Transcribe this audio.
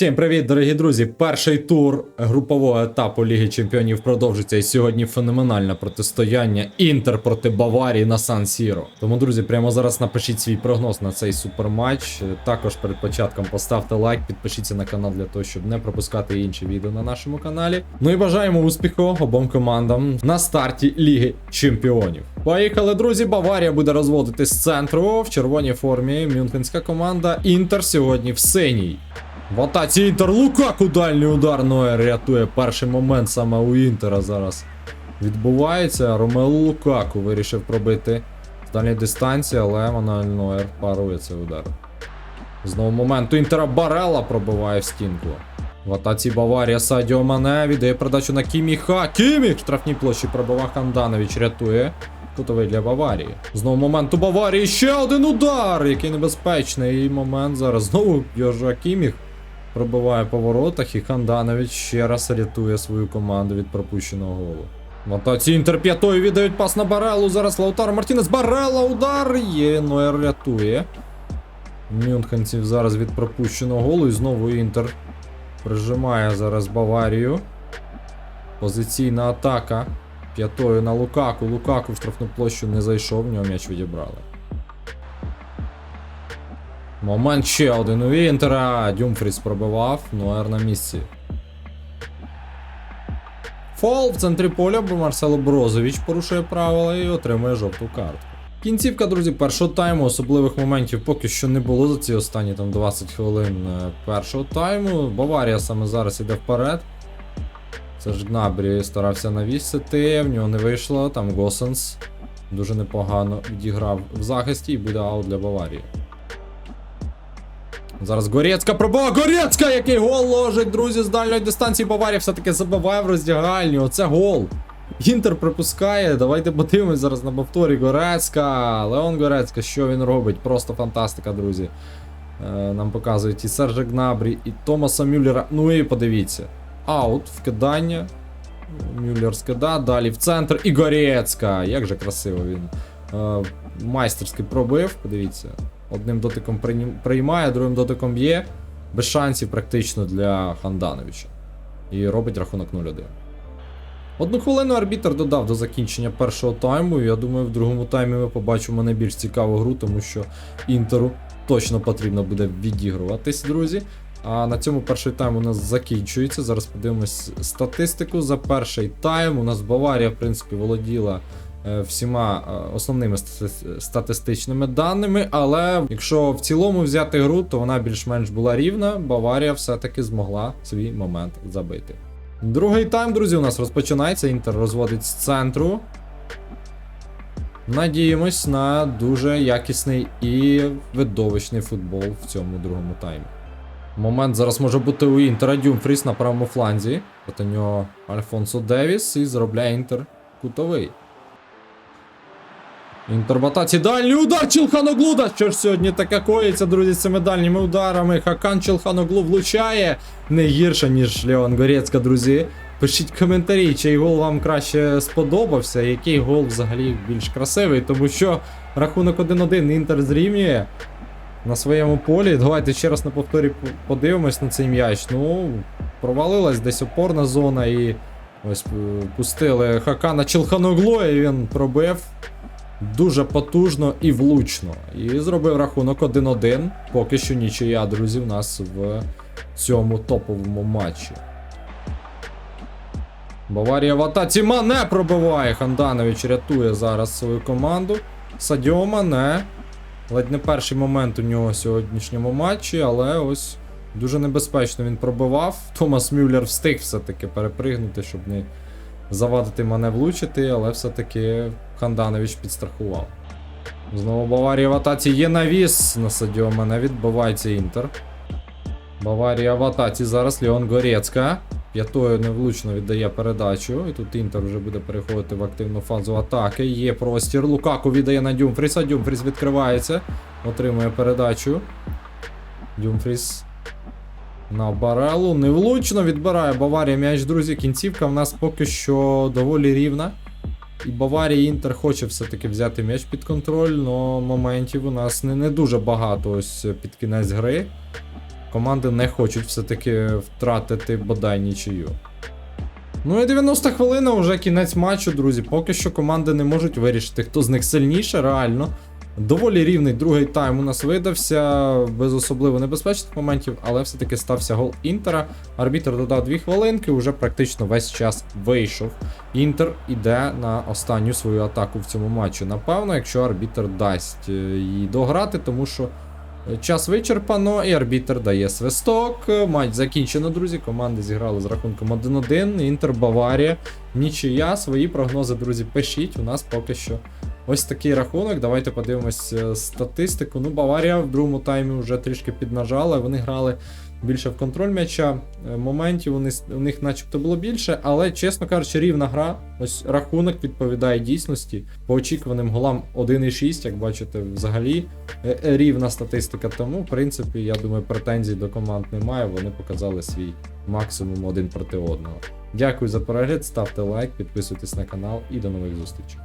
Всім привіт, дорогі друзі! Перший тур групового етапу Ліги Чемпіонів продовжиться. І сьогодні феноменальне протистояння Інтер проти Баварії на Сан Сіро. Тому, друзі, прямо зараз напишіть свій прогноз на цей суперматч. Також перед початком поставте лайк, підпишіться на канал для того, щоб не пропускати інші відео на нашому каналі. Ну і бажаємо успіху обом командам на старті Ліги Чемпіонів. Поїхали, друзі! Баварія буде розводити з центру в червоній формі. Мюнхенська команда. Інтер сьогодні в синій. В атаці Інтер Лукаку дальній удар Ноєр рятує. Перший момент саме у Інтера зараз відбувається. Ромело Лукаку вирішив пробити з дальньої дистанції, але Мануель Нойер парує цей удар. Знову момент у Інтера Барела пробиває в стінку. В атаці Баварія Садіо Мане віддає передачу на Кіміха. Кіміх! В штрафній площі пробивав Ханданович рятує. Кутовий для Баварії. Знову момент у Баварії. Ще один удар, який небезпечний. І момент зараз. Знову Йожа Кіміх пробиває по воротах, і Ханданович ще раз рятує свою команду від пропущеного голу. В атаці Інтер п'ятою віддають пас на Барелу. Зараз Лаутаро Мартінес. Барела удар є. Ноєр рятує. Мюнхенців зараз від пропущеного голу. І знову Інтер прижимає зараз Баварію. Позиційна атака. П'ятою на Лукаку. Лукаку в штрафну площу не зайшов, в нього м'яч відібрали. Момент ще один у Інтера. Дюмфріс пробивав, Нуер на місці. Фол в центрі поля, бо Марсело Брозович порушує правила і отримує жовту картку. Кінцівка, друзі, першого тайму, особливих моментів поки що не було за ці останні там 20 хвилин е, першого тайму. Баварія саме зараз іде вперед. Це ж Гнабрі старався навісити, в нього не вийшло. Там Госенс дуже непогано відіграв в захисті і буде аут для Баварії. Зараз Горецька пробива. Горецька! Який гол ложить, друзі, з дальньої дистанції Баварія все-таки забиває в роздягальні. Оце гол. Інтер припускає. Давайте подивимось зараз на повторі. Горецька. Леон Горецька, що він робить? Просто фантастика, друзі. Е, нам показують і Сержа Гнабрі, і Томаса Мюллера. Ну і подивіться. Аут, вкидання. Мюллер скида, далі в центр. І Горецька. Як же красиво він. Е, майстерськи пробив, подивіться. Одним дотиком приймає, другим дотиком б'є. Без шансів практично для Хандановича. І робить рахунок 0-1. Одну хвилину арбітр додав до закінчення першого тайму. Я думаю, в другому таймі ми побачимо найбільш цікаву гру, тому що Інтеру точно потрібно буде відігруватись, друзі. А на цьому перший тайм у нас закінчується. Зараз подивимось статистику за перший тайм. У нас Баварія, в принципі, володіла всіма е, основними статистичними даними. Але якщо в цілому взяти гру, то вона більш-менш була рівна. Баварія все-таки змогла свій момент забити. Другий тайм, друзі, у нас розпочинається. Інтер розводить з центру. Надіємось на дуже якісний і видовищний футбол в цьому другому таймі. Момент зараз може бути у Інтера Дюмфріс на правому фланзі. Проти нього Альфонсо Девіс і заробляє Інтер кутовий. Інтер в дальній удар Чілханоглуда. Що ж сьогодні таке коїться, друзі, з цими дальніми ударами. Хакан Чілханоглу влучає не гірше, ніж Леон Горецька, друзі. Пишіть коментарі, чий гол вам краще сподобався, який гол взагалі більш красивий, тому що рахунок 1-1 Інтер зрівнює на своєму полі. Давайте ще раз на повторі подивимось на цей м'яч. Ну, провалилась десь опорна зона і ось пустили Хакана Челханогло, і він пробив дуже потужно і влучно. І зробив рахунок 1-1. Поки що нічия, друзі, у нас в цьому топовому матчі. Баварія в атаці Мане пробиває. Ханданович рятує зараз свою команду. Садіо Мане. Ледь не перший момент у нього в сьогоднішньому матчі, але ось дуже небезпечно він пробивав. Томас Мюллер встиг все-таки перепригнути, щоб не завадити мене влучити, але все-таки Ханданович підстрахував. Знову Баварія в атаці є навіс на Садіо Мане, відбивається Інтер. Баварія в атаці зараз Леон Горецька. П'ятою невлучно віддає передачу. І тут Інтер вже буде переходити в активну фазу атаки. Є простір. Лукаку віддає на Дюмфріса. Дюмфріс відкривається. Отримує передачу. Дюмфріс на Барелу. Невлучно відбирає Баварія м'яч, друзі. Кінцівка в нас поки що доволі рівна. І Баварія Інтер хоче все-таки взяти м'яч під контроль, але моментів у нас не, не дуже багато ось під кінець гри. команди не хочуть все-таки втратити бодай нічию. Ну і 90 хвилина, вже кінець матчу, друзі. Поки що команди не можуть вирішити, хто з них сильніше, реально. Доволі рівний другий тайм у нас видався, без особливо небезпечних моментів, але все-таки стався гол Інтера. Арбітр додав 2 хвилинки, уже практично весь час вийшов. Інтер іде на останню свою атаку в цьому матчі. Напевно, якщо арбітр дасть е, її дограти, тому що е, час вичерпано, і арбітр дає свисток. Е, Матч закінчено, друзі. Команди зіграли з рахунком 1-1. Інтер Баварія. Нічия. Свої прогнози, друзі, пишіть. У нас поки що ось такий рахунок. Давайте подивимось е, статистику. Ну, Баварія в другому таймі вже трішки піднажала. Вони грали більше в контроль м'яча. Е, Моментів у них начебто було більше, але, чесно кажучи, рівна гра. Ось рахунок відповідає дійсності. По очікуваним голам 1,6, як бачите, взагалі е, рівна статистика. Тому, в принципі, я думаю, претензій до команд немає. Вони показали свій максимум один проти одного. Дякую за перегляд, ставте лайк, підписуйтесь на канал і до нових зустрічей.